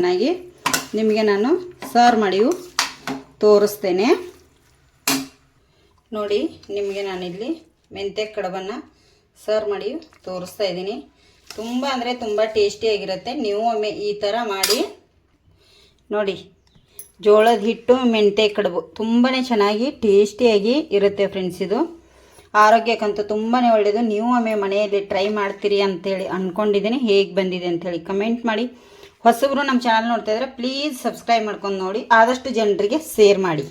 ಚೆನ್ನಾಗಿ ನಿಮಗೆ ನಾನು ಸರ್ವ್ ಮಾಡಿ ತೋರಿಸ್ತೇನೆ. ನೋಡಿ, ನಿಮಗೆ ನಾನಿಲ್ಲಿ ಮೆಂತ್ಯ ಕಡಬನ್ನು ಸರ್ವ್ ಮಾಡಿ ತೋರಿಸ್ತಾ ಇದ್ದೀನಿ. ತುಂಬ ಅಂದರೆ ತುಂಬ ಟೇಸ್ಟಿಯಾಗಿರುತ್ತೆ ನೀವು ಒಮ್ಮೆ ಈ ಥರ ಮಾಡಿ. ನೋಡಿ, ಜೋಳದ ಹಿಟ್ಟು ಮೆಂತ್ಯ ಕಡುಬು ತುಂಬಾ ಚೆನ್ನಾಗಿ ಟೇಸ್ಟಿಯಾಗಿ ಇರುತ್ತೆ ಫ್ರೆಂಡ್ಸ್ ಇದು. ಆರೋಗ್ಯಕ್ಕಂತೂ ತುಂಬಾ ಒಳ್ಳೆಯದು ನೀವು ಒಮ್ಮೆ ಮನೆಯಲ್ಲಿ ಟ್ರೈ ಮಾಡ್ತೀರಿ ಅಂತೇಳಿ ಅಂದ್ಕೊಂಡಿದ್ದೀನಿ ಹೇಗೆ ಬಂದಿದೆ ಅಂಥೇಳಿ ಕಮೆಂಟ್ ಮಾಡಿ. ಹೊಸಬ್ರು ನಮ್ಮ ಚಾನಲ್ ನೋಡ್ತಾ ಇದ್ರೆ ಪ್ಲೀಸ್ ಸಬ್ಸ್ಕ್ರೈಬ್ ಮಾಡ್ಕೊಂಡು ನೋಡಿ. ಆದಷ್ಟು ಜನರಿಗೆ ಶೇರ್ ಮಾಡಿ.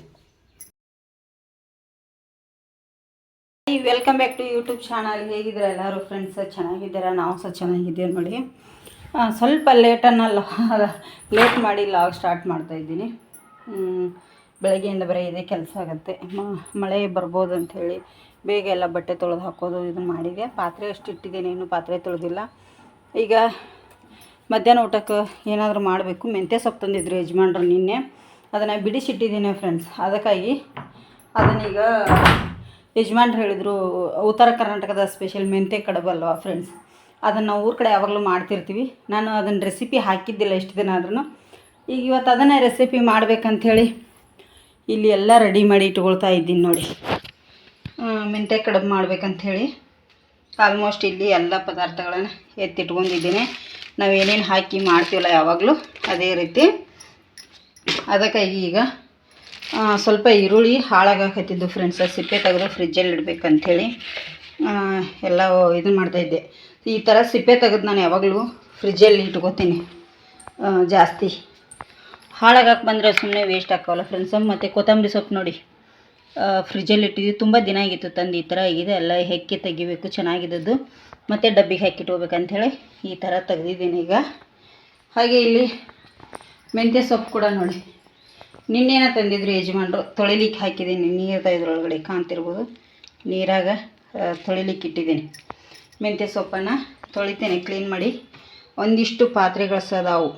Welcome back to YouTube channel ಹೇಗಿದ್ದೀರಾ ಎಲ್ಲರೂ? ಫ್ರೆಂಡ್ಸ್ ಚೆನ್ನಾಗಿದ್ದೀರಾ? ನಾವು ಸಹ ಚೆನ್ನಾಗಿದ್ದೀವಿ ನೋಡಿ. ಸ್ವಲ್ಪ ಲೇಟನ್ನಲ್ಲ ಲೇಟ್ ಮಾಡಿ ಲಾಗ್ ಸ್ಟಾರ್ಟ್ ಮಾಡ್ತಾ ಇದ್ದೀನಿ. ಬೆಳಗ್ಗೆಯಿಂದ ಬರೀ ಇದೇ ಕೆಲಸ ಆಗುತ್ತೆ. ಮಳೆ ಬರ್ಬೋದು ಅಂಥೇಳಿ ಬೇಗ ಎಲ್ಲ ಬಟ್ಟೆ ತೊಳೆದು ಹಾಕೋದು ಇದನ್ನು ಮಾಡಿದೆ. ಪಾತ್ರೆ ಅಷ್ಟು ಇಟ್ಟಿದ್ದೀನಿ, ಇನ್ನೂ ಪಾತ್ರೆ ತೊಳೆದಿಲ್ಲ. ಈಗ ಮಧ್ಯಾಹ್ನ ಊಟಕ್ಕೆ ಏನಾದರೂ ಮಾಡಬೇಕು. ಮೆಂತ್ಯ ಸೊಪ್ಪು ತಂದಿದ್ರು ಯಜಮಾನ್ರು ನಿನ್ನೆ. ಅದನ್ನು ಬಿಡಿಸಿಟ್ಟಿದ್ದೀನಿ ಫ್ರೆಂಡ್ಸ್ ಅದಕ್ಕಾಗಿ ಅದನ್ನೀಗ ಯಜಮಾನ್ರು ಹೇಳಿದರು, ಉತ್ತರ ಕರ್ನಾಟಕದ ಸ್ಪೆಷಲ್ ಮೆಂತ್ಯ ಕಡಬಲ್ವ ಫ್ರೆಂಡ್ಸ್ ಅದನ್ನು ಊರ ಕಡೆ ಯಾವಾಗಲೂ ಮಾಡ್ತಿರ್ತೀವಿ. ನಾನು ಅದನ್ನು ರೆಸಿಪಿ ಹಾಕಿದ್ದಿಲ್ಲ ಎಷ್ಟು ದಿನ ಆದ್ರೂ ಈಗ ಇವತ್ತು ಅದನ್ನೇ ರೆಸಿಪಿ ಮಾಡ್ಬೇಕಂಥೇಳಿ ಇಲ್ಲಿ ಎಲ್ಲ ರೆಡಿ ಮಾಡಿ ಇಟ್ಕೊಳ್ತಾ ಇದ್ದೀನಿ ನೋಡಿ. ಮೆಂತ್ಯ ಕಡಬು ಮಾಡ್ಬೇಕಂಥೇಳಿ ಆಲ್ಮೋಸ್ಟ್ ಇಲ್ಲಿ ಎಲ್ಲ ಪದಾರ್ಥಗಳನ್ನು ಎತ್ತಿಟ್ಕೊಂಡಿದ್ದೀನಿ. ನಾವು ಏನೇನು ಹಾಕಿ ಮಾಡ್ತೀವಲ್ಲ ಯಾವಾಗಲೂ ಅದೇ ರೀತಿ. ಅದಕ್ಕಾಗಿ ಈಗ ಸ್ವಲ್ಪ ಈರುಳ್ಳಿ ಹಾಳಾಗಕತ್ತಿದ್ದು ಫ್ರೆಂಡ್ಸ್ ಸಿಪ್ಪೆ ತೆಗೆದು ಫ್ರಿಜ್ಜಲ್ಲಿ ಇಡಬೇಕಂಥೇಳಿ ಎಲ್ಲ ಇದನ್ನು ಮಾಡ್ತಾಯಿದ್ದೆ ಈ ಥರ ಸಿಪ್ಪೆ ತೆಗೆದು ನಾನು ಯಾವಾಗಲೂ ಫ್ರಿಜ್ಜಲ್ಲಿ ಇಟ್ಕೋತೀನಿ ಜಾಸ್ತಿ. ಹಾಳಾಗಕ್ಕೆ ಬಂದರೆ ಸುಮ್ಮನೆ ವೇಸ್ಟ್ ಹಾಕೋಲ್ಲ ಫ್ರೆಂಡ್ಸ್ ಮತ್ತು ಕೊತ್ತಂಬರಿ ಸೊಪ್ಪು ನೋಡಿ ಫ್ರಿಜ್ಜಲ್ಲಿ ಇಟ್ಟಿದ್ವಿ. ತುಂಬ ದಿನ ಆಗಿತ್ತು ತಂದು ಈ ಥರ ಆಗಿದೆ ಎಲ್ಲ ಹೆಕ್ಕಿ ತೆಗಿಬೇಕು, ಚೆನ್ನಾಗಿದ್ದದ್ದು. ಮತ್ತು ಡಬ್ಬಿಗೆ ಹಾಕಿಟ್ಕೋಬೇಕಂಥೇಳಿ ಈ ಥರ ತೆಗ್ದಿದ್ದೀನಿ ಈಗ. ಹಾಗೆ ಇಲ್ಲಿ ಮೆಂತ್ಯ ಸೊಪ್ಪು ಕೂಡ ನೋಡಿ. ನಿನ್ನೇನ ತಂದಿದ್ರು ಯಜಮಾನ್ರು, ತೊಳಿಲಿಕ್ಕೆ ಹಾಕಿದ್ದೀನಿ. ನೀರು ಇದ್ರೊಳಗಡೆ ಕಾಣ್ತಿರ್ಬೋದು. ನೀರಾಗ ತೊಳಿಲಿಕ್ಕೆ ಇಟ್ಟಿದ್ದೀನಿ. ಮೆಂತ್ಯ ಸೊಪ್ಪನ್ನು ತೊಳಿತೇನೆ ಕ್ಲೀನ್ ಮಾಡಿ. ಒಂದಿಷ್ಟು ಪಾತ್ರೆಗಳು ಸದಾವು.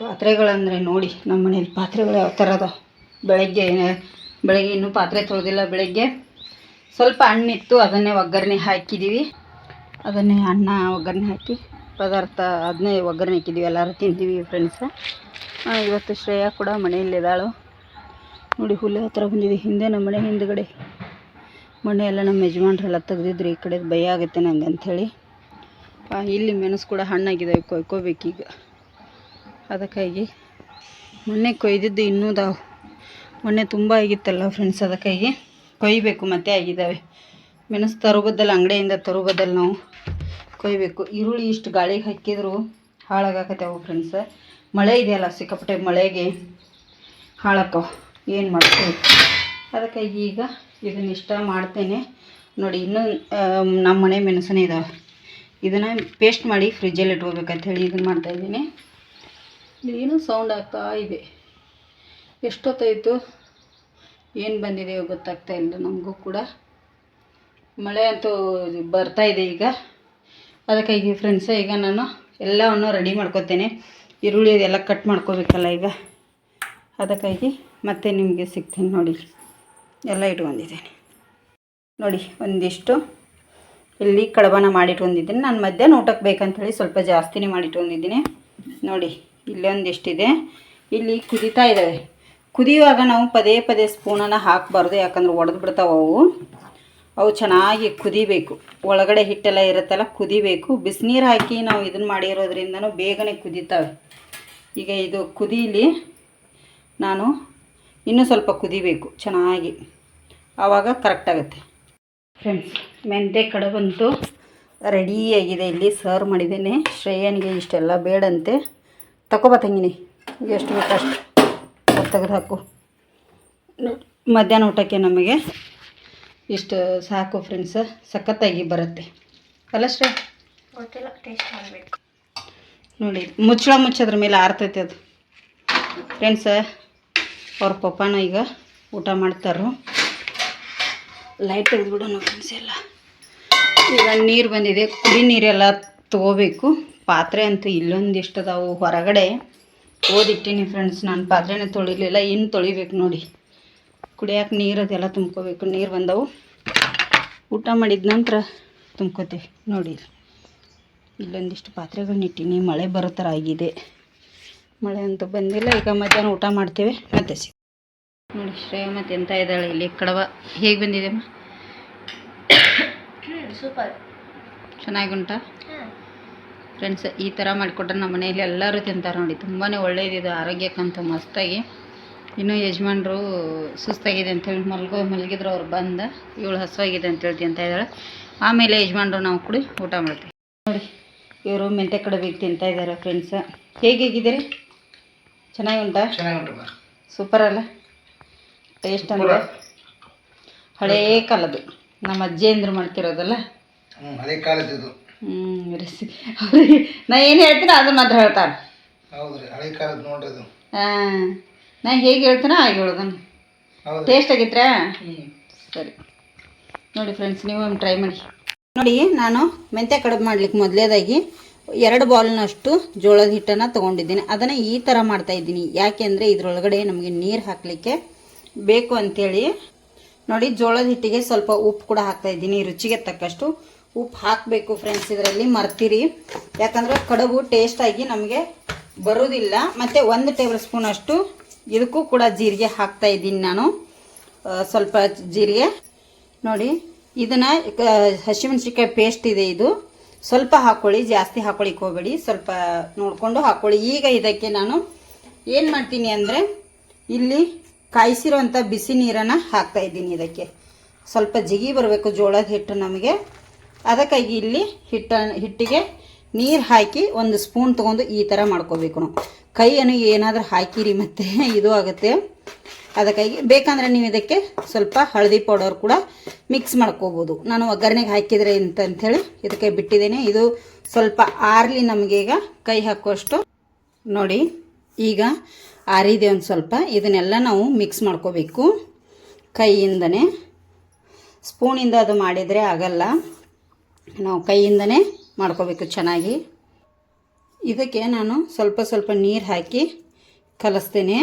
ಪಾತ್ರೆಗಳಂದರೆ ನೋಡಿ, ನಮ್ಮ ಮನೇಲಿ ಪಾತ್ರೆಗಳು ಯಾವ ಥರ ಅದಾವೆ ಬೆಳಗ್ಗೆ ಬೆಳಗ್ಗೆ ಇನ್ನೂ ಪಾತ್ರೆ ತೊಳೆದಿಲ್ಲ, ಬೆಳಗ್ಗೆ. ಸ್ವಲ್ಪ ಹಣ್ಣಿತ್ತು, ಅದನ್ನೇ ಒಗ್ಗರಣೆ ಹಾಕಿದ್ದೀವಿ ಅದನ್ನೇ ಅನ್ನ, ಒಗ್ಗರಣೆ ಹಾಕಿ, ಪದಾರ್ಥ ಅದನ್ನೇ ಒಗ್ಗರಣೆ ಹಾಕಿದ್ದೀವಿ, ಎಲ್ಲರೂ ತಿಂತೀವಿ ಫ್ರೆಂಡ್ಸ ಇವತ್ತು ಶ್ರೇಯಾ ಕೂಡ ಮನೆಯಲ್ಲಿದ್ದಾಳು ನೋಡಿ, ಹುಲ್ಲು ಹತ್ರ ಬಂದಿದೆ. ಹಿಂದೆ ನಮ್ಮ ಮನೆ ಹಿಂದ್ಗಡೆ. ಮೊನ್ನೆ ಎಲ್ಲ ನಮ್ಮ ಯಜಮಾನ್ರೆಲ್ಲ ತೆಗ್ದಿದ್ರು, ಈ ಕಡೆ ಭಯ ಆಗುತ್ತೆ ನಂಗೆ ಅಂಥೇಳಿ. ಇಲ್ಲಿ ಮೆಣಸು ಕೂಡ ಹಣ್ಣಾಗಿದ್ದಾವೆ ಕೊಯ್ಕೋಬೇಕೀಗ ಅದಕ್ಕಾಗಿ ಮೊನ್ನೆ ಕೊಯ್ದಿದ್ದು ಇನ್ನೂ ದಾವು ಮೊನ್ನೆ ತುಂಬ ಆಗಿತ್ತಲ್ಲ ಫ್ರೆಂಡ್ಸ್ ಅದಕ್ಕಾಗಿ ಕೊಯ್ಬೇಕು, ಮತ್ತೆ ಆಗಿದ್ದಾವೆ. ಮೆಣಸು ತರೋಬದ್ದಲ್ಲಿ ಅಂಗಡಿಯಿಂದ ತರೋಬದ್ದಲ್ಲಿ ನಾವು. ಕೊಯ್ಬೇಕು. ಈರುಳ್ಳಿ ಇಷ್ಟು ಗಾಳಿಗೆ ಹಾಕಿದ್ರು ಹಾಳಾಗಕತ್ತೇವು ಫ್ರೆಂಡ್ಸ ಮಳೆ ಇದೆಯಲ್ಲ, ಸಿಕ್ಕಾಪಟ್ಟೆ ಮಳೆಗೆ ಹಾಳಾಕವು ಏನು ಮಾಡ್ತೀವಿ? ಅದಕ್ಕಾಗಿ ಈಗ ಇದನ್ನ ಇಷ್ಟ ಮಾಡ್ತೇನೆ. ನೋಡಿ, ಇನ್ನೂ ನಮ್ಮ ಮನೆ ಮೆಣಸನೇ ಇದಾವೆ. ಇದನ್ನು ಪೇಸ್ಟ್ ಮಾಡಿ ಫ್ರಿಜ್ಜಲ್ಲಿ ಇಟ್ಕೋಬೇಕಂತ ಹೇಳಿ ಇದನ್ನು ಮಾಡ್ತಾಯಿದ್ದೀನಿ ಏನೂ ಸೌಂಡ್ ಆಗ್ತಾ ಇದೆ. ಎಷ್ಟೊತ್ತಾಯಿತು? ಏನು ಬಂದಿದೆಯೋ ಗೊತ್ತಾಗ್ತಾ ಇಲ್ಲ ನಮಗೂ ಕೂಡ. ಮಳೆ ಅಂತೂ ಬರ್ತಾ ಇದೆ ಈಗ. ಅದಕ್ಕಾಗಿ ಫ್ರೆಂಡ್ಸ್ ಈಗ ನಾನು ಎಲ್ಲವನ್ನು ರೆಡಿ ಮಾಡ್ಕೊತೇನೆ. ಈರುಳ್ಳಿ ಅದೆಲ್ಲ ಕಟ್ ಮಾಡ್ಕೋಬೇಕಲ್ಲ ಈಗ. ಅದಕ್ಕಾಗಿ ಮತ್ತೆ ನಿಮಗೆ ಸಿಗ್ತೀನಿ ನೋಡಿ. ಎಲ್ಲ ಇಟ್ಕೊಂಡಿದ್ದೇನೆ. ನೋಡಿ, ಒಂದಿಷ್ಟು ಇಲ್ಲಿ ಕಡಬನ ಮಾಡಿಟ್ಕೊಂಡಿದ್ದೀನಿ. ನಾನು ಮಧ್ಯಾಹ್ನ ಊಟಕ್ಕೆ ಬೇಕಂತೇಳಿ ಸ್ವಲ್ಪ ಜಾಸ್ತಿನೇ ಮಾಡಿಟ್ಕೊಂಡಿದ್ದೀನಿ. ನೋಡಿ ಇಲ್ಲೊಂದಿಷ್ಟಿದೆ ಇಲ್ಲಿ ಕುದೀತಾ ಇದ್ದಾವೆ. ಕುದಿಯುವಾಗ ನಾವು ಪದೇ ಪದೇ ಸ್ಪೂನನ್ನು ಹಾಕಬಾರ್ದು, ಯಾಕಂದ್ರೆ ಒಡೆದು ಬಿಡ್ತಾವೆ ಅವು. ಅವು ಚೆನ್ನಾಗಿ ಕುದಿಬೇಕು. ಒಳಗಡೆ ಹಿಟ್ಟೆಲ್ಲ ಇರುತ್ತಲ್ಲ, ಕುದಿಬೇಕು. ಬಿಸಿನೀರು ಹಾಕಿ ನಾವು ಇದನ್ನು ಮಾಡಿರೋದ್ರಿಂದನೂ ಬೇಗನೆ ಕುದೀತಾವೆ. ಈಗ ಇದು ಕುದೀಲಿ ನಾನು ಇನ್ನೂ ಸ್ವಲ್ಪ ಕುದಿಬೇಕು ಚೆನ್ನಾಗಿ. ಆವಾಗ ಕರೆಕ್ಟ್ ಆಗುತ್ತೆ. ಫ್ರೆಂಡ್ಸ್ ಮೆಂತ್ಯ ಕಡುಬಂತೂ ರೆಡಿಯಾಗಿದೆ ಇಲ್ಲಿ. ಸರ್ವ್ ಮಾಡಿದ್ದೇನೆ. ಶ್ರೇಯನಿಗೆ ಇಷ್ಟೆಲ್ಲ ಬೇಡಂತೆ. ತಗೋಬ ತಂಗಿನಿ. ಎಷ್ಟು ಬೇಕಷ್ಟು ತೆಗೆದು ಹಾಕು. ಮಧ್ಯಾಹ್ನ ಊಟಕ್ಕೆ ನಮಗೆ. ಇಷ್ಟು ಸಾಕು ಫ್ರೆಂಡ್ಸ್ ಸಖತ್ತಾಗಿ ಬರುತ್ತೆ. ಅಲ್ಲ ಶ್ರೇ? ಗೊತ್ತಿಲ್ಲ ಟೇಸ್ಟ್ ಮಾಡಬೇಕು. ನೋಡಿ ಮುಚ್ಚಳ ಮುಚ್ಚೋದ್ರ ಮೇಲೆ ಆರ್ತೈತೆ ಅದು. ಫ್ರೆಂಡ್ಸ ಅವ್ರ ಪಪ್ಪನ ಈಗ ಊಟ ಮಾಡ್ತಾರೋ ಲೈಟ್ ತೆಗೆದ್ಬಿಡೋಣ ಫ್ರೆಂಡ್ಸ್ ಎಲ್ಲ. ಈಗ ನೀರು ಬಂದಿದೆ ಕುಡಿ ನೀರೆಲ್ಲ ತೊಗೋಬೇಕು. ಪಾತ್ರೆ ಅಂತೂ ಇಲ್ಲೊಂದಿಷ್ಟು ಅದಾವು ಹೊರಗಡೆ ಓದಿಟ್ಟಿನಿ ಫ್ರೆಂಡ್ಸ್ ನಾನು ಪಾತ್ರೆನೇ ತೊಳಿಲಿಲ್ಲ ಇನ್ನು ತೊಳಿಬೇಕು ನೋಡಿ. ಕುಡಿಯೋಕೆ ನೀರು ಅದೆಲ್ಲ ತುಂಬ್ಕೋಬೇಕು. ನೀರು ಬಂದವು. ಊಟ ಮಾಡಿದ ನಂತರ ತುಂಬ್ಕೋತೀವಿ. ನೋಡಿ. ಇಲ್ಲೊಂದಿಷ್ಟು ಪಾತ್ರೆಗಳನ್ನ ಇಟ್ಟೀನಿ. ಮಳೆ ಬರೋ ಥರ ಆಗಿದೆ. ಮಳೆ ಅಂತೂ ಬಂದಿಲ್ಲ. ಈಗ ಮಧ್ಯಾಹ್ನ ಊಟ ಮಾಡ್ತೇವೆ. ಮತ್ತೆ ಸಿ ನೋಡಿ ಶ್ರೇಯ ಮತ್ತೆ ಎಂತ ಇದ್ದಾಳೆ ಇಲ್ಲಿ? ಕಡವ ಹೇಗೆ ಬಂದಿದೆ ಸೂಪರ್. ಚೆನ್ನಾಗುಂಟಾ? ಹಾಂ. ಫ್ರೆಂಡ್ಸ್ ಈ ಥರ ಮಾಡಿಕೊಟ್ರೆ ನಮ್ಮ ಮನೆಯಲ್ಲಿ ಎಲ್ಲರೂ ತಿಂತಾರೆ ನೋಡಿ. ತುಂಬಾ ಒಳ್ಳೇದಿದೆ. ಆರೋಗ್ಯಕ್ಕಂತೂ ಮಸ್ತಾಗಿ. ಇನ್ನೂ ಯಜಮಾನ್ರು ಸುಸ್ತಾಗಿದೆ ಅಂತೇಳಿ ಮಲ್ಗೋ ಮಲಗಿದ್ರು ಅವ್ರು ಬಂದ ಇವಳು ಹಸುವಾಗಿದೆ ಹೇಳ್ತಿ ಅಂತ ಇದ್ದಾಳೆ. ಆಮೇಲೆ ಯಜಮಾನ್ರು ನಾವು ಕುಡಿ ಊಟ ಮಾಡ್ತೀವಿ. ನೋಡಿ ಇವರು ಮೆಂತೆ ಬೇಕು ತಿಂತಾ ಇದ್ದಾರೆ ಫ್ರೆಂಡ್ಸ್ ಹೇಗೆ ಹೇಗಿದ್ದೀರಿ? ಚೆನ್ನಾಗಿ ಉಂಟಾ? ಸೂಪರ್ ಅಲ್ಲ? ಟೇಸ್ಟ್ ಅಂದ್ರೆ ಹಳೇ ಕಾಲದ್ದು. ನಮ್ಮ ಅಜ್ಜಿಯಂದ್ರು ಮಾಡ್ತಿರೋದಲ್ಲ? ಹ್ಮ್ ಅದೇ ಕಾಲದ್ದು ಹ್ಞೂ ರೆಸಿಪಿ ಅವ್ರಿಗೆ ನಾ ಏನು ಹೇಳ್ತೀನಿ ಅದನ್ನ ಮಾತ್ರ ಹೇಳ್ತಾರೆ ಹೌದು ಹಳೆ ಕಾಲದ್ದು ನೋಡ್ರಿ ಹಾಂ. ನಾ ಹೇಗೆ ಹೇಳ್ತೀನೋ ಹಾಗೆ ಹೇಳೋದನ್ನು. ಟೇಸ್ಟ್ ಆಗಿತ್ರಾ? ಸರಿ. ನೋಡಿ ಫ್ರೆಂಡ್ಸ್ ನೀವು ಟ್ರೈ ಮಾಡಿ. ನೋಡಿ ನಾನು ಮೆಂತ್ಯ ಕಡುಬು ಮಾಡ್ಲಿಕ್ಕೆ ಮೊದಲೇದಾಗಿ ಎರಡು ಬಾಲ್ನಷ್ಟು ಜೋಳದ ಹಿಟ್ಟನ್ನು ತೊಗೊಂಡಿದ್ದೀನಿ. ಅದನ್ನು ಈ ಥರ ಮಾಡ್ತಾ ಇದ್ದೀನಿ. ಯಾಕೆಂದರೆ ಇದರೊಳಗಡೆ ನಮಗೆ ನೀರು ಹಾಕಲಿಕ್ಕೆ ಬೇಕು ಅಂಥೇಳಿ ನೋಡಿ ಜೋಳದ ಹಿಟ್ಟಿಗೆ ಸ್ವಲ್ಪ ಉಪ್ಪು ಕೂಡ ಹಾಕ್ತಾ ಇದ್ದೀನಿ. ರುಚಿಗೆ ತಕ್ಕಷ್ಟು ಉಪ್ಪು ಹಾಕಬೇಕು ಫ್ರೆಂಡ್ಸ್ ಇದರಲ್ಲಿ ಮರ್ತೀರಿ. ಯಾಕಂದರೆ ಕಡುಬು ಟೇಸ್ಟಾಗಿ ನಮಗೆ ಬರೋದಿಲ್ಲ. ಮತ್ತು ಒಂದು ಟೇಬಲ್ ಸ್ಪೂನ್ ಅಷ್ಟು ಇದಕ್ಕೂ ಕೂಡ ಜೀರಿಗೆ ಹಾಕ್ತಾ ಇದ್ದೀನಿ ನಾನು. ಸ್ವಲ್ಪ ಜೀರಿಗೆ. ನೋಡಿ, ಇದನ್ನು ಹಸಿಮೆಣ್ಸಿನ್ಕಾಯಿ ಪೇಸ್ಟ್ ಇದೆ ಇದು. ಸ್ವಲ್ಪ ಹಾಕ್ಕೊಳ್ಳಿ ಜಾಸ್ತಿ ಹಾಕ್ಕೊಳ್ಳಿಕ್ಕೆ ಹೋಗಬೇಡಿ. ಸ್ವಲ್ಪ ನೋಡಿಕೊಂಡು ಹಾಕ್ಕೊಳ್ಳಿ ಈಗ ಇದಕ್ಕೆ ನಾನು ಏನು ಮಾಡ್ತೀನಿ ಅಂದರೆ, ಇಲ್ಲಿ ಕಾಯಿಸಿರೋಂಥ ಬಿಸಿ ನೀರನ್ನು ಹಾಕ್ತಾ ಇದ್ದೀನಿ ಇದಕ್ಕೆ. ಸ್ವಲ್ಪ ಜಿಗಿ ಬರಬೇಕು ಜೋಳದ ಹಿಟ್ಟು ನಮಗೆ. ಅದಕ್ಕಾಗಿ ಇಲ್ಲಿ ಹಿಟ್ಟ ಹಿಟ್ಟಿಗೆ ನೀರು ಹಾಕಿ ಒಂದು ಸ್ಪೂನ್ ತೊಗೊಂಡು ಈ ಥರ ಮಾಡ್ಕೋಬೇಕು ನಾವು. ಕೈಯನ್ನು ಏನಾದರೂ ಹಾಕಿರಿ ಮತ್ತೆ ಇದು ಆಗುತ್ತೆ. ಅದಕ್ಕಾಗಿ ಬೇಕಂದ್ರೆ ನೀವು ಇದಕ್ಕೆ ಸ್ವಲ್ಪ ಹಳದಿ ಪೌಡರ್ ಕೂಡ ಮಿಕ್ಸ್ ಮಾಡ್ಕೋಬೋದು. ನಾನು ಒಗ್ಗರಣೆಗೆ ಹಾಕಿದರೆ ಅಂತ ಅಂಥೇಳಿ ಇದಕ್ಕೆ ಬಿಟ್ಟಿದ್ದೇನೆ. ಇದು ಸ್ವಲ್ಪ ಆರ್ಲಿ ನಮಗೆ ಈಗ ಕೈ ಹಾಕುವಷ್ಟು. ನೋಡಿ, ಈಗ ಆರಿದೆ ಒಂದು ಸ್ವಲ್ಪ. ಇದನ್ನೆಲ್ಲ ನಾವು ಮಿಕ್ಸ್ ಮಾಡ್ಕೋಬೇಕು. ಕೈಯಿಂದನೇ. ಸ್ಪೂನಿಂದ ಅದು ಮಾಡಿದರೆ ಆಗಲ್ಲ. ನಾವು ಕೈಯಿಂದನೇ ಮಾಡ್ಕೋಬೇಕು ಚೆನ್ನಾಗಿ. ಇದಕ್ಕೆ ನಾನು ಸ್ವಲ್ಪ ಸ್ವಲ್ಪ ನೀರು ಹಾಕಿ ಕಲಿಸ್ತೇನೆ.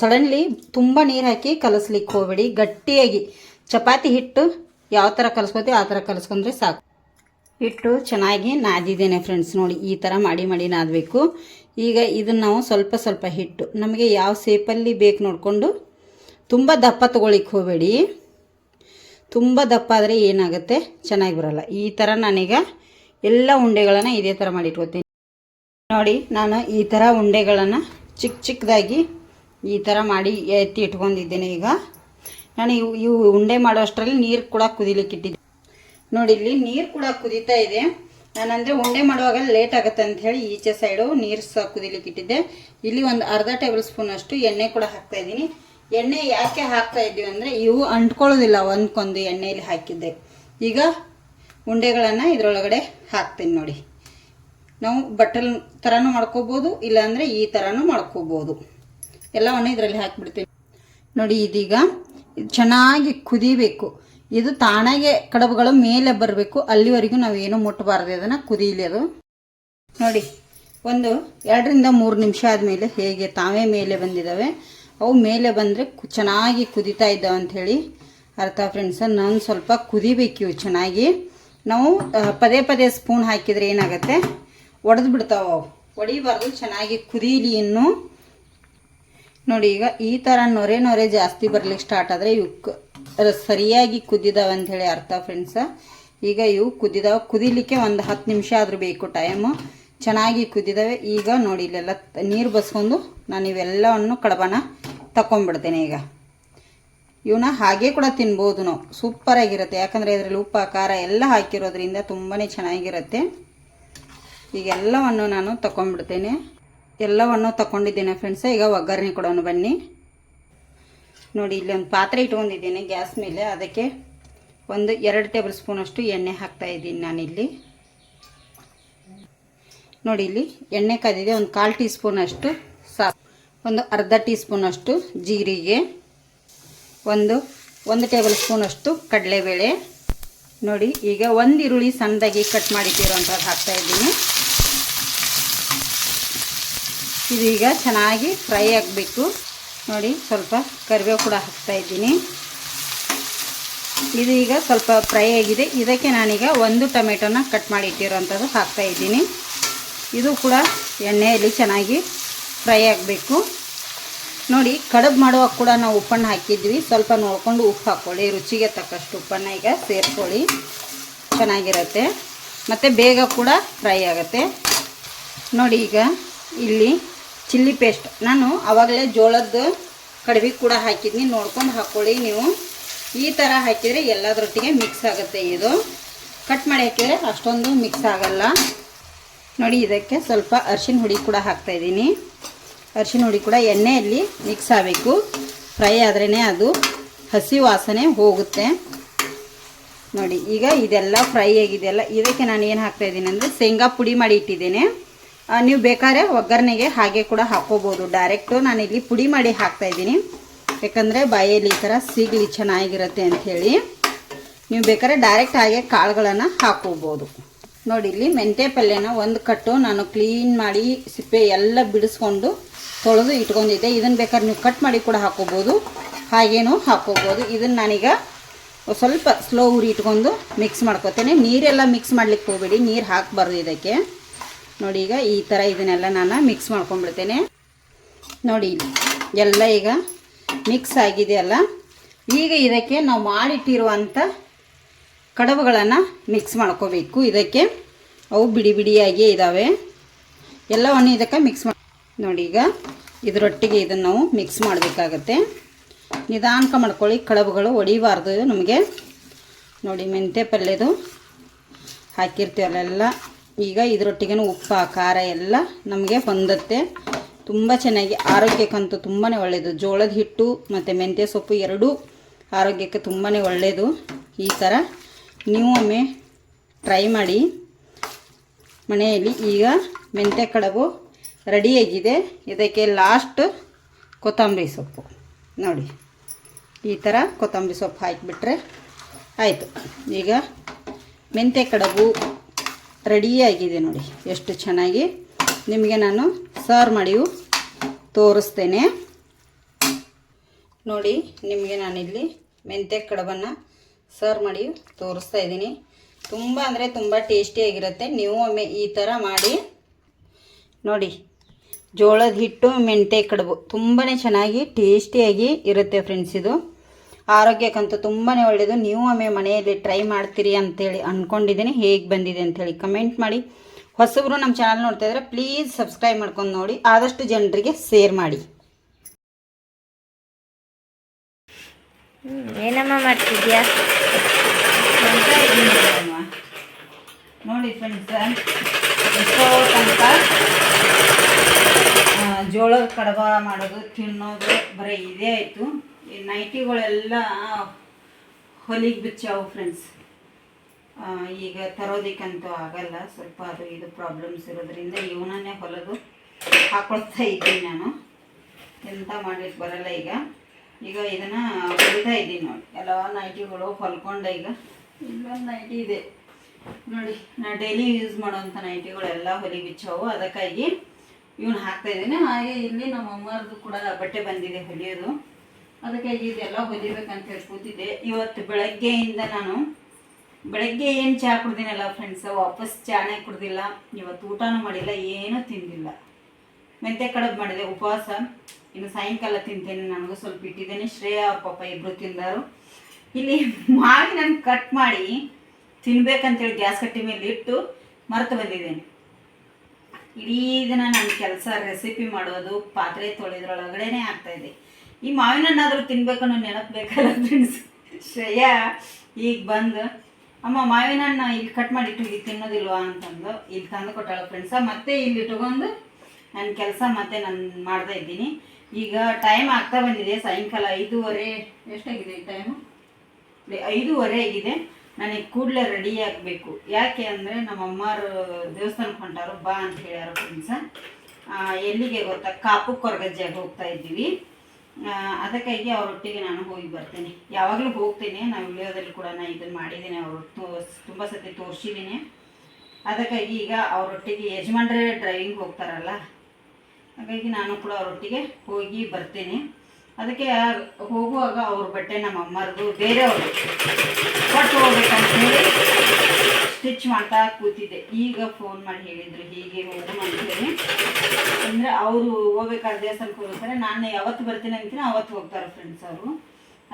ಸಡನ್ಲಿ ತುಂಬ ನೀರು ಹಾಕಿ ಕಲಿಸ್ಲಿಕ್ಕೆ ಹೋಗಬೇಡಿ. ಗಟ್ಟಿಯಾಗಿ ಚಪಾತಿ ಹಿಟ್ಟು ಯಾವ ಥರ ಕಲಿಸ್ಕೊತೀವಿ ಆ ಥರ ಕಲಿಸ್ಕೊಂಡ್ರೆ ಸಾಕು. ಹಿಟ್ಟು ಚೆನ್ನಾಗಿ ನಾದಿದ್ದೇನೆ ಫ್ರೆಂಡ್ಸ್ ನೋಡಿ, ಈ ಥರ ಮಾಡಿ ಮಾಡಿ ನಾದಬೇಕು. ಈಗ ಇದನ್ನು ನಾವು ಸ್ವಲ್ಪ ಸ್ವಲ್ಪ ಹಿಟ್ಟು, ನಮಗೆ ಯಾವ ಸೇಪಲ್ಲಿ ಬೇಕು ನೋಡಿಕೊಂಡು ತುಂಬ ದಪ್ಪ ತೊಗೊಳಿಕ್ಕೆ ಹೋಗಬೇಡಿ. ತುಂಬ ದಪ್ಪ ಆದರೆ ಏನಾಗುತ್ತೆ? ಚೆನ್ನಾಗಿ ಬರೋಲ್ಲ. ಈ ಥರ ನಾನೀಗ ಎಲ್ಲ ಉಂಡೆಗಳನ್ನು ಇದೇ ಥರ ಮಾಡಿ ಇಟ್ಕೋತೀನಿ ನೋಡಿ, ನಾನು ಈ ಥರ ಉಂಡೆಗಳನ್ನು ಚಿಕ್ಕ ಚಿಕ್ಕದಾಗಿ ಈ ಥರ ಮಾಡಿ ಎತ್ತಿ ಇಟ್ಕೊಂಡಿದ್ದೇನೆ ಈಗ. ನಾನು ಇವು ಇವು ಉಂಡೆ ಮಾಡೋ ಅಷ್ಟರಲ್ಲಿ ನೀರು ಕೂಡ ಕುದಿಲಿಕ್ಕೆ ಇಟ್ಟಿದ್ದೆ. ನೋಡಿ, ಇಲ್ಲಿ ನೀರು ಕೂಡ ಕುದೀತಾ ಇದೆ. ನಾನಂದರೆ ಉಂಡೆ ಮಾಡುವಾಗ ಲೇಟ್ ಆಗುತ್ತೆ ಅಂತ ಹೇಳಿ ಈಚೆ ಸೈಡು ನೀರು ಸಹ ಕುದಿಲಿಕ್ಕೆ ಇಟ್ಟಿದ್ದೆ. ಇಲ್ಲಿ ಒಂದು ಅರ್ಧ ಟೇಬಲ್ ಸ್ಪೂನ್ ಅಷ್ಟು ಎಣ್ಣೆ ಕೂಡ ಹಾಕ್ತಾ ಇದ್ದೀನಿ. ಎಣ್ಣೆ ಯಾಕೆ ಹಾಕ್ತಾ ಇದ್ದೀವಿ ಅಂದರೆ ಇವು ಅಂಟ್ಕೊಳ್ಳೋದಿಲ್ಲ, ಒಂದ್ಕೊಂದು ಎಣ್ಣೆಯಲ್ಲಿ ಹಾಕಿದ್ದೆ ಈಗ ಉಂಡೆಗಳನ್ನು ಇದರೊಳಗಡೆ ಹಾಕ್ತೀನಿ ನೋಡಿ. ನಾವು ಬಟ್ಟಲ್ ಥರನೂ ಮಾಡ್ಕೋಬೋದು, ಇಲ್ಲಾಂದರೆ ಈ ಥರನೂ ಮಾಡ್ಕೋಬೋದು. ಎಲ್ಲವನ್ನು ಇದರಲ್ಲಿ ಹಾಕಿಬಿಡ್ತೀನಿ. ನೋಡಿ ಇದೀಗ ಚೆನ್ನಾಗಿ ಕುದಿಬೇಕು. ಇದು ತಾನಾಗೆ ಕಡಬುಗಳು ಮೇಲೆ ಬರಬೇಕು, ಅಲ್ಲಿವರೆಗೂ ನಾವೇನು ಮುಟ್ಟಬಾರ್ದು ಅದನ್ನು ಕುದೀಲಿ ಅದು. ನೋಡಿ, ಒಂದು ಎರಡರಿಂದ ಮೂರು ನಿಮಿಷ ಆದಮೇಲೆ ಹೇಗೆ ತಾವೇ ಮೇಲೆ ಬಂದಿದ್ದಾವೆ ಅವು ಮೇಲೆ ಬಂದರೆ ಚೆನ್ನಾಗಿ ಕುದೀತಾ ಇದ್ದಾವೆ ಅಂಥೇಳಿ ಅರ್ಥ ಫ್ರೆಂಡ್ಸ ನಾನು ಸ್ವಲ್ಪ ಕುದಿಬೇಕು ಚೆನ್ನಾಗಿ. ನಾವು ಪದೇ ಪದೇ ಸ್ಪೂನ್ ಹಾಕಿದರೆ ಏನಾಗುತ್ತೆ ಒಡೆದು ಬಿಡ್ತಾವ ಅವು. ಒಡಿಬಾರ್ದು, ಚೆನ್ನಾಗಿ ಕುದೀಲಿ ಇನ್ನು. ನೋಡಿ, ಈಗ ಈ ಥರ ನೊರೆ ನೊರೆ ಜಾಸ್ತಿ ಬರ್ಲಿಕ್ಕೆ ಸ್ಟಾರ್ಟ್ ಆದರೆ ಇವು ಸರಿಯಾಗಿ ಕುದ್ದಿದಾವೆ ಅಂಥೇಳಿ ಅರ್ಥ ಫ್ರೆಂಡ್ಸ ಈಗ ಇವು ಕುದ್ದಿದಾವೆ ಕುದಿಲಿಕ್ಕೆ ಒಂದು ಹತ್ತು ನಿಮಿಷ ಆದರೂ ಬೇಕು ಟೈಮು ಚೆನ್ನಾಗಿ ಕುದ್ದಿದಾವೆ ಈಗ ನೋಡಿ, ಇಲ್ಲೆಲ್ಲ ನೀರು ಬಸ್ಕೊಂಡು ನಾನು ಇವೆಲ್ಲವನ್ನು ಕಡಬನ ತಗೊಂಡ್ಬಿಡ್ತೇನೆ ಈಗ. ಇವನ್ನ ಹಾಗೆ ಕೂಡ ತಿನ್ಬೋದು ನಾವು. ಸೂಪರಾಗಿರುತ್ತೆ ಯಾಕಂದರೆ ಇದರಲ್ಲಿ ಉಪ್ಪು, ಖಾರ ಎಲ್ಲ ಹಾಕಿರೋದ್ರಿಂದ ತುಂಬಾ ಚೆನ್ನಾಗಿರುತ್ತೆ. ಈಗ ಎಲ್ಲವನ್ನು ನಾನು ತಗೊಂಡ್ಬಿಡ್ತೇನೆ ಎಲ್ಲವನ್ನು ತಗೊಂಡಿದ್ದೇನೆ ಫ್ರೆಂಡ್ಸ ಈಗ ಒಗ್ಗರಣೆ ಕೊಡೋಣ ಬನ್ನಿ. ನೋಡಿ, ಇಲ್ಲಿ ಒಂದು ಪಾತ್ರೆ ಇಟ್ಕೊಂಡಿದ್ದೀನಿ ಗ್ಯಾಸ್ ಮೇಲೆ. ಅದಕ್ಕೆ ಒಂದು ಎರಡು ಟೇಬಲ್ ಸ್ಪೂನಷ್ಟು ಎಣ್ಣೆ ಹಾಕ್ತಾ ಇದ್ದೀನಿ ನಾನಿಲ್ಲಿ. ನೋಡಿ, ಇಲ್ಲಿ ಎಣ್ಣೆ ಕಾದಿದೆ ಒಂದು ಕಾಲು ಟೀ ಸ್ಪೂನಷ್ಟು ಸಾ ಒಂದು ಅರ್ಧ ಟೀ ಸ್ಪೂನಷ್ಟು ಜೀರಿಗೆ. ಒಂದು ಒಂದು ಟೇಬಲ್ ಸ್ಪೂನಷ್ಟು ಕಡಲೆಬೇಳೆ. ನೋಡಿ, ಈಗ ಒಂದು ಈರುಳ್ಳಿ ಸಣ್ಣದಾಗಿ ಕಟ್ ಮಾಡಿಟ್ಟಿರೋಂಥದ್ದು ಹಾಕ್ತಾ ಇದ್ದೀನಿ. ಇದೀಗ ಚೆನ್ನಾಗಿ ಫ್ರೈ ಆಗಬೇಕು. ನೋಡಿ, ಸ್ವಲ್ಪ ಕರಿಬೇವು ಕೂಡ ಹಾಕ್ತಾ ಇದ್ದೀನಿ. ಇದೀಗ ಸ್ವಲ್ಪ ಫ್ರೈ ಆಗಿದೆ. ಇದಕ್ಕೆ ನಾನೀಗ ಒಂದು ಟೊಮೆಟೊನ ಕಟ್ ಮಾಡಿ ಇಟ್ಟಿರೋವಂಥದ್ದು ಹಾಕ್ತಾ ಇದ್ದೀನಿ. ಇದು ಕೂಡ ಎಣ್ಣೆಯಲ್ಲಿ ಚೆನ್ನಾಗಿ ಫ್ರೈ ಆಗಬೇಕು. ನೋಡಿ, ಕಡುಬು ಮಾಡುವಾಗ ಕೂಡ ನಾವು ಉಪ್ಪನ್ನು ಹಾಕಿದ್ವಿ. ಸ್ವಲ್ಪ ನೋಡಿಕೊಂಡು ಉಪ್ಪು ಹಾಕ್ಕೊಳ್ಳಿ. ರುಚಿಗೆ ತಕ್ಕಷ್ಟು ಉಪ್ಪನ್ನು ಈಗ ಸೇರ್ಕೊಳ್ಳಿ. ಚೆನ್ನಾಗಿರುತ್ತೆ. ಮತ್ತು ಬೇಗ ಕೂಡ ಫ್ರೈ ಆಗುತ್ತೆ. ನೋಡಿ, ಈಗ ಇಲ್ಲಿ ಚಿಲ್ಲಿ ಪೇಸ್ಟ್. ನಾನು ಆವಾಗಲೇ ಜೋಳದ ಕಡ್ಬಿ ಕೂಡ ಹಾಕಿದ್ನಿ. ನೋಡ್ಕೊಂಡು ಹಾಕ್ಕೊಳ್ಳಿ ನೀವು. ಈ ಥರ ಹಾಕಿದರೆ ಎಲ್ಲದರೊಟ್ಟಿಗೆ ಮಿಕ್ಸ್ ಆಗುತ್ತೆ ಇದು. ಕಟ್ ಮಾಡಿ ಹಾಕಿದರೆ ಅಷ್ಟೊಂದು ಮಿಕ್ಸ್ ಆಗಲ್ಲ. ನೋಡಿ, ಇದಕ್ಕೆ ಸ್ವಲ್ಪ ಅರ್ಶಿನ ಹುಡಿ ಕೂಡ ಹಾಕ್ತಾ ಇದ್ದೀನಿ. ಅರಿಶಿನ ಹುಡಿ ಕೂಡ ಎಣ್ಣೆಯಲ್ಲಿ ಮಿಕ್ಸ್ ಆಗಬೇಕು. ಫ್ರೈ ಆದ್ರೇ ಅದು ಹಸಿ ವಾಸನೆ ಹೋಗುತ್ತೆ. ನೋಡಿ, ಈಗ ಇದೆಲ್ಲ ಫ್ರೈ ಆಗಿದೆಯಲ್ಲ, ಇದಕ್ಕೆ ನಾನು ಏನು ಹಾಕ್ತಾಯಿದ್ದೀನಿ ಅಂದರೆ ಶೇಂಗಾ ಪುಡಿ ಮಾಡಿ ಇಟ್ಟಿದ್ದೇನೆ. ನೀವು ಬೇಕಾದ್ರೆ ಒಗ್ಗರಣೆಗೆ ಹಾಗೆ ಕೂಡ ಹಾಕೋಬೋದು. ಡೈರೆಕ್ಟು ಇಲ್ಲಿ ಪುಡಿ ಮಾಡಿ ಹಾಕ್ತಾ ಇದ್ದೀನಿ. ಯಾಕಂದರೆ ಬಾಯಲ್ಲಿ ಈ ಥರ ಸಿಗಲಿ ಚೆನ್ನಾಗಿರುತ್ತೆ ಅಂಥೇಳಿ ನೀವು ಬೇಕಾದ್ರೆ ಡೈರೆಕ್ಟ್ ಹಾಗೆ ಕಾಳುಗಳನ್ನು ಹಾಕೋಬೋದು. ನೋಡಿ, ಇಲ್ಲಿ ಮೆಂತೆ ಪಲ್ಯನ ಒಂದು ಕಟ್ಟು ನಾನು ಕ್ಲೀನ್ ಮಾಡಿ ಸಿಪ್ಪೆ ಎಲ್ಲ ಬಿಡಿಸ್ಕೊಂಡು ತೊಳೆದು ಇಟ್ಕೊಂಡಿದ್ದೆ. ಇದನ್ನು ಬೇಕಾದ್ರೆ ನೀವು ಕಟ್ ಮಾಡಿ ಕೂಡ ಹಾಕೋಬೋದು. ಹಾಗೇನೂ ಹಾಕೋಬೋದು. ಇದನ್ನು ನಾನೀಗ ಸ್ವಲ್ಪ ಸ್ಲೋ ಉರಿ ಇಟ್ಕೊಂಡು ಮಿಕ್ಸ್ ಮಾಡ್ಕೋತೇನೆ. ನೀರೆಲ್ಲ ಮಿಕ್ಸ್ ಮಾಡ್ಲಿಕ್ಕೆ ಹೋಗಬೇಡಿ. ನೀರು ಹಾಕಬಾರ್ದು ಇದಕ್ಕೆ. ನೋಡಿ, ಈಗ ಈ ಥರ ಇದನ್ನೆಲ್ಲ ನಾನು ಮಿಕ್ಸ್ ಮಾಡ್ಕೊಂಡ್ಬಿಡ್ತೇನೆ. ನೋಡಿ, ಎಲ್ಲ ಈಗ ಮಿಕ್ಸ್ ಆಗಿದೆಯಲ್ಲ ಈಗ ಇದಕ್ಕೆ ನಾವು ಮಾಡಿಟ್ಟಿರುವಂಥ ಕಡಬುಗಳನ್ನು ಮಿಕ್ಸ್ ಮಾಡ್ಕೋಬೇಕು. ಇದಕ್ಕೆ ಅವು ಬಿಡಿ ಬಿಡಿಯಾಗಿಯೇ ಇದ್ದಾವೆ ಎಲ್ಲವನ್ನು ಇದಕ್ಕೆ ಮಿಕ್ಸ್ ಮಾಡಿ ನೋಡಿ, ಈಗ ಇದರೊಟ್ಟಿಗೆ ಇದನ್ನು ನಾವು ಮಿಕ್ಸ್ ಮಾಡಬೇಕಾಗತ್ತೆ. ನಿಧಾನಕ ಮಾಡ್ಕೊಳ್ಳಿ, ಕಡಬುಗಳು ಒಡಿಬಾರ್ದು ನಮಗೆ. ನೋಡಿ ಮೆಂತೆ ಪಲ್ಯದು ಹಾಕಿರ್ತೀವಲ್ಲ ಈಗ ಇದರೊಟ್ಟಿಗೆ ಉಪ್ಪು, ಖಾರ ಎಲ್ಲ ನಮಗೆ ಹೊಂದತ್ತೆ ತುಂಬ ಚೆನ್ನಾಗಿ ಆರೋಗ್ಯಕ್ಕಂತೂ ತುಂಬಾ ಒಳ್ಳೆಯದು ಜೋಳದ ಹಿಟ್ಟು ಮತ್ತು ಮೆಂತ್ಯ ಸೊಪ್ಪು ಎರಡೂ ಆರೋಗ್ಯಕ್ಕೆ ತುಂಬಾ ಒಳ್ಳೆಯದು ಈ ಥರ. ನೀವು ಒಮ್ಮೆ ಟ್ರೈ ಮಾಡಿ. ಮನೆಯಲ್ಲಿ ಈಗ ಮೆಂತ್ಯ ಕಡಬು ರೆಡಿಯಾಗಿದೆ ಇದಕ್ಕೆ ಲಾಸ್ಟ್ ಕೊತ್ತಂಬರಿ ಸೊಪ್ಪು. ನೋಡಿ, ಈ ಥರ ಕೊತ್ತಂಬರಿ ಸೊಪ್ಪು ಹಾಕಿಬಿಟ್ರೆ ಆಯಿತು. ಈಗ ಮೆಂತ್ಯ ಕಡುಬು ರೆಡಿಯಾಗಿದೆ ನೋಡಿ, ಎಷ್ಟು ಚೆನ್ನಾಗಿ. ನಿಮಗೆ ನಾನು ಸರ್ವ್ ಮಾಡಿ ತೋರಿಸ್ತೇನೆ. ನೋಡಿ, ನಿಮಗೆ ನಾನಿಲ್ಲಿ ಮೆಂತ್ಯ ಕಡಬನ್ನು ಸರ್ವ್ ಮಾಡಿ ತೋರಿಸ್ತಾ ಇದ್ದೀನಿ. ತುಂಬ ಅಂದರೆ ತುಂಬ ಟೇಸ್ಟಿಯಾಗಿರುತ್ತೆ ನೀವು ಒಮ್ಮೆ ಈ ಥರ ಮಾಡಿ. ನೋಡಿ, ಜೋಳದ ಹಿಟ್ಟು, ಮೆಂತ್ಯ ಕಡುಬು ತುಂಬಾ ಚೆನ್ನಾಗಿ ಟೇಸ್ಟಿಯಾಗಿ ಇರುತ್ತೆ ಫ್ರೆಂಡ್ಸ್ ಇದು. ಆರೋಗ್ಯಕ್ಕಂತೂ ತುಂಬಾ ಒಳ್ಳೆಯದು ನೀವು ಒಮ್ಮೆ ಮನೆಯಲ್ಲಿ ಟ್ರೈ ಮಾಡ್ತೀರಿ ಅಂತೇಳಿ ಅಂದ್ಕೊಂಡಿದ್ದೀನಿ ಹೇಗೆ ಬಂದಿದೆ ಅಂಥೇಳಿ ಕಮೆಂಟ್ ಮಾಡಿ. ಹೊಸಬ್ರು ನಮ್ಮ ಚಾನಲ್ ನೋಡ್ತಾ ಇದ್ರೆ ಪ್ಲೀಸ್ ಸಬ್ಸ್ಕ್ರೈಬ್ ಮಾಡ್ಕೊಂಡು ನೋಡಿ. ಆದಷ್ಟು ಜನರಿಗೆ ಶೇರ್ ಮಾಡಿ. ಏನಮ್ಮ ಮಾಡ್ತಿದ್ಯಾ? ನೋಡಿ ಫ್ರೆಂಡ್ಸ್ ಎಷ್ಟೋ ತನಕ ಜೋಳದ ಕಡಬ ಮಾಡೋದು ತಿನ್ನೋದು ಬರೀ ಇದೇ ಆಯಿತು. ಈ ನೈಟಿಗಳೆಲ್ಲ ಹೊಲಿಗೆ ಬಿಚ್ಚಾವು ಫ್ರೆಂಡ್ಸ್ ಈಗ ತರೋದಕ್ಕಂತೂ ಆಗಲ್ಲ, ಸ್ವಲ್ಪ ಅದು ಇದು ಪ್ರಾಬ್ಲಮ್ಸ್ ಇರೋದ್ರಿಂದ ಇವನನ್ನೇ ಹೊಲದು ಹಾಕೊಳ್ತಾ ಇದ್ದೀನಿ ನಾನು. ಎಂತ ಮಾಡಲಿಕ್ಕೆ ಬರಲ್ಲ ಈಗ. ಈಗ ಇದನ್ನು ಹೊಲಿತಾ ಇದ್ದೀನಿ ನೋಡಿ. ಎಲ್ಲ ನೈಟಿಗಳು ಹೊಲ್ಕೊಂಡೆ ಈಗ. ಇಲ್ಲೊಂದು ನೈಟಿ ಇದೆ. ನೋಡಿ, ನಾ ಡೈಲಿ ಯೂಸ್ ಮಾಡೋವಂಥ ನೈಟಿಗಳೆಲ್ಲ ಹೊಲಿ ಬಿಚ್ಚಾವು. ಅದಕ್ಕಾಗಿ ಇವನು ಹಾಕ್ತಾ ಇದ್ದೀನಿ. ಹಾಗೆ ಇಲ್ಲಿ ನಮ್ಮ ಅಮ್ಮರದು ಕೂಡ ಬಟ್ಟೆ ಬಂದಿದೆ ಹೊಲಿಯೋದು. ಅದಕ್ಕಾಗಿ ಇದೆಲ್ಲ ಹೊಲಿಬೇಕಂತ ಹೇಳಿ ಕೂತಿದ್ದೆ. ಇವತ್ತು ಬೆಳಗ್ಗೆಯಿಂದ ನಾನು ಬೆಳಗ್ಗೆ ಏನು ಚಹಾ ಕುಡ್ದಿನಲ್ಲ ಫ್ರೆಂಡ್ಸ್ ವಾಪಸ್ ಚಾನೇ ಕುಡ್ದಿಲ್ಲ. ಇವತ್ತು ಊಟನೂ ಮಾಡಿಲ್ಲ, ಏನೂ ತಿಂದಿಲ್ಲ. ಮೆಂತ್ಯ ಕಡುಬು ಮಾಡಿದೆ, ಉಪವಾಸ. ಇನ್ನು ಸಾಯಂಕಾಲ ತಿಂತೇನೆ, ನನಗೂ ಸ್ವಲ್ಪ ಇಟ್ಟಿದ್ದೇನೆ. ಶ್ರೇಯಾ ಪಾಪ ಇಬ್ಬರು ತಿಂದರು. ಇಲ್ಲಿ ಮಾಡಿ ನಾನು ಕಟ್ ಮಾಡಿ ತಿನ್ಬೇಕಂತೇಳಿ ಗ್ಯಾಸ್ ಕಟ್ಟಿ ಮೇಲೆ ಇಟ್ಟು ಮರೆತು ಬಂದಿದ್ದೇನೆ. ಇಡೀ ದಿನ ನನ್ನ ಕೆಲಸ ರೆಸಿಪಿ ಮಾಡೋದು, ಪಾತ್ರೆ ತೊಳೆದ್ರೊಳಗಡೆನೇ ಆಗ್ತಾಯಿದೆ ಈ ಮಾವಿನ ಹಣ್ಣಾದರೂ ತಿನ್ಬೇಕು ಅನ್ನೋ ನೆನಪು ಬೇಕಲ್ಲ ಫ್ರೆಂಡ್ಸ್ ಶ್ರೇಯಾ, ಈಗ ಬಂದು, ಅಮ್ಮ ಮಾವಿನ ಹಣ್ಣು ಇಲ್ಲಿ ಕಟ್ ಮಾಡಿಟ್ಟು ಇಲ್ಲಿ ತಿನ್ನೋದಿಲ್ವಾ? ಅಂತಂದು ಇಲ್ಲಿ ತಂದು ಕೊಟ್ಟಾಳ ಫ್ರೆಂಡ್ಸ ಮತ್ತೆ ಇಲ್ಲಿ ತಗೊಂಡು ನನ್ನ ಕೆಲಸ ಮತ್ತೆ ನಾನು ಮಾಡ್ತಾ ಇದ್ದೀನಿ. ಈಗ ಟೈಮ್ ಆಗ್ತಾ ಬಂದಿದೆ, ಸಾಯಂಕಾಲ ಐದೂವರೆ, ಎಷ್ಟಾಗಿದೆ ಈ ಟೈಮು ಐದೂವರೆ ಆಗಿದೆ. ನನಗೆ ಕೂಡಲೇ ರೆಡಿ ಆಗಬೇಕು. ಯಾಕೆ ಅಂದರೆ ನಮ್ಮ ಅಮ್ಮಾರು ದೇವಸ್ಥಾನಕ್ಕೆ ಹೊಂಟಾರು, ಬಾ ಅಂತ ಹೇಳ್ಯಾರ ಫ್ರೆಂಡ್ಸ ಎಲ್ಲಿಗೆ ಗೊತ್ತಾ? ಕಾಪು ಕೊರಗಜ್ಜೆಗೆ ಹೋಗ್ತಾ ಇದ್ದೀವಿ. ಅದಕ್ಕಾಗಿ ಅವರೊಟ್ಟಿಗೆ ನಾನು ಹೋಗಿ ಬರ್ತೇನೆ. ಯಾವಾಗಲೂ ಹೋಗ್ತೇನೆ, ನಾವು ವಿಡಿಯೋದಲ್ಲಿ ಕೂಡ ನಾನು ಇದನ್ನು ಮಾಡಿದ್ದೀನಿ, ಅವರು ತುಂಬ ಸತಿ ತೋರಿಸಿದ್ದೀನಿ ಅದಕ್ಕಾಗಿ ಈಗ ಅವರೊಟ್ಟಿಗೆ ಯಜಮಾನ್ರೆ ಡ್ರೈವಿಂಗ್ ಹೋಗ್ತಾರಲ್ಲ, ಹಾಗಾಗಿ ನಾನು ಕೂಡ ಅವರೊಟ್ಟಿಗೆ ಹೋಗಿ ಬರ್ತೇನೆ. ಅದಕ್ಕೆ ಹೋಗುವಾಗ ಅವ್ರ ಬಟ್ಟೆ ನಮ್ಮ ಅಮ್ಮರದು ಬೇರೆಯವರು ಕೊಟ್ಟು ಹೋಗ್ಬೇಕಂತ ಹೇಳಿ. ಸ್ಟಿಚ್ ಮಾಡ್ತಾ ಕೂತಿದ್ದೆ. ಈಗ ಫೋನ್ ಮಾಡಿ ಹೇಳಿದ್ರು ಹೀಗೆ ಹೋಗು ಅಂತೇಳಿ ಅಂದರೆ ಅವರು ಹೋಗ್ಬೇಕಾದ್ರೆ ದೇವಸ್ಥಾನಕ್ಕೆ ಹೋಗ್ತಾರೆ ನಾನು ಯಾವತ್ತು ಬರ್ತೀನಿ ಅಂತೀನಿ ಅವತ್ತು ಹೋಗ್ತಾರೆ ಫ್ರೆಂಡ್ಸ್ ಅವರು.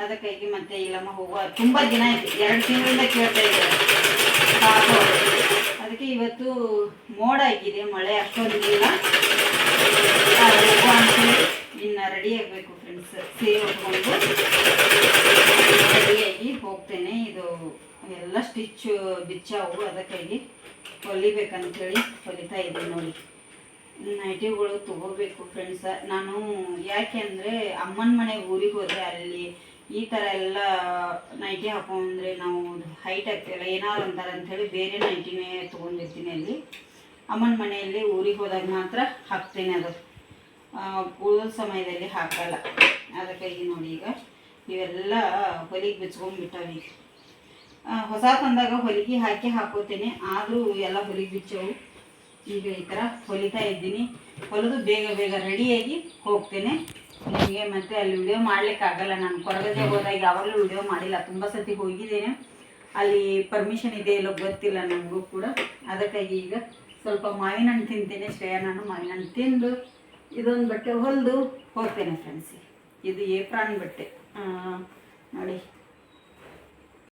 ಅದಕ್ಕಾಗಿ ಮತ್ತೆ ಇಲ್ಲಮ್ಮ ಹೋಗುವ. ತುಂಬ ದಿನ ಆಯ್ತು. ಎರಡು ತಿಂಗಳಿಂದ ಕೇಳ್ತಾ ಇದ್ದಾರೆ. ಅದಕ್ಕೆ ಇವತ್ತು ಮೋಡ ಆಗಿದೆ, ಮಳೆ ಅಷ್ಟೊಂದಿಲ್ಲ ಇನ್ನು ರೆಡಿ ಆಗಬೇಕು ಫ್ರೆಂಡ್ಸ್ ಸೇವ್ ಹೊತ್ಕೊಂಡು ರೆಡಿಯಾಗಿ ಹೋಗ್ತೇನೆ. ಇದು ಎಲ್ಲ ಸ್ಟಿಚ್ ಬಿಚ್ಚಾವು ಅದಕ್ಕಾಗಿ ಹೊಲಿಬೇಕಂತೇಳಿ ಹೊಲಿತಾ ಇದ್ದೀನಿ ನೋಡಿ. ನೈಟಿಗಳು ತಗೋಬೇಕು ಫ್ರೆಂಡ್ಸ ನಾನು ಯಾಕೆ ಅಂದರೆ ಅಮ್ಮನ ಮನೆ ಊರಿಗೆ ಹೋದರೆ ಅಲ್ಲಿ ಈ ಥರ ಎಲ್ಲ ನೈಟಿ ಹಾಕೊಂಡ್ರೆ ನಾವು ಹೈಟ್ ಆಗ್ತಿಲ್ಲ. ಏನಾದ್ರು ಅಂತಾರೆ ಅಂಥೇಳಿ ಬೇರೆ ನೈಟಿನೇ ತೊಗೊಂಡಿರ್ತೀನಿ ಅಲ್ಲಿ. ಅಮ್ಮನ ಮನೆಯಲ್ಲಿ ಊರಿಗೆ ಹೋದಾಗ ಮಾತ್ರ ಹಾಕ್ತೇನೆ ಅದು. ಉಳಿದ ಸಮಯದಲ್ಲಿ ಹಾಕಲ್ಲ. ಅದಕ್ಕಾಗಿ ನೋಡಿ ಈಗ. ಇವೆಲ್ಲ ಹೊಲಿಗೆ ಬಿಚ್ಕೊಂಡ್ಬಿಟ್ಟಾವೆ ಈಗ ಹೊಸ ತಂದಾಗ ಹೊಲಿಗೆ ಹಾಕಿ ಹಾಕೋತೇನೆ. ಆದರೂ ಎಲ್ಲ ಹೊಲಿಗೆ ಬಿಚ್ಚವು. ಈಗ ಈ ಥರ ಹೊಲಿತಾ ಇದ್ದೀನಿ. ಹೊಲಿದು ಬೇಗ ಬೇಗ ರೆಡಿಯಾಗಿ ಹೋಗ್ತೇನೆ. ನಿಮಗೆ ಮತ್ತೆ ಅಲ್ಲಿ ವಿಡಿಯೋ ಮಾಡಲಿಕ್ಕಾಗಲ್ಲ ನಾನು ಕೊರಗದೆ ಹೋದಾಗ ಯಾವಾಗಲೂ ವಿಡಿಯೋ ಮಾಡಿಲ್ಲ. ತುಂಬ ಸತಿ ಹೋಗಿದ್ದೇನೆ. ಅಲ್ಲಿ ಪರ್ಮಿಷನ್ ಇದೆ ಇಲ್ಲೋ ಗೊತ್ತಿಲ್ಲ ನನಗೂ ಕೂಡ. ಅದಕ್ಕಾಗಿ ಈಗ ಸ್ವಲ್ಪ ಮಾವಿನ ಹಣ್ಣು ತಿಂತೇನೆ. ಶ್ರೇಯ ನಾನು ಮಾವಿನ ಹಣ್ಣು ತಿಂದು ಇದೊಂದು ಬಟ್ಟೆ ಹೊಲಿದು ಹೋಗ್ತೇನೆ ಫ್ರೆಂಡ್ಸ್ ಇದು ಏಪ್ರಾನ್ ಬಟ್ಟೆ. ನೋಡಿ.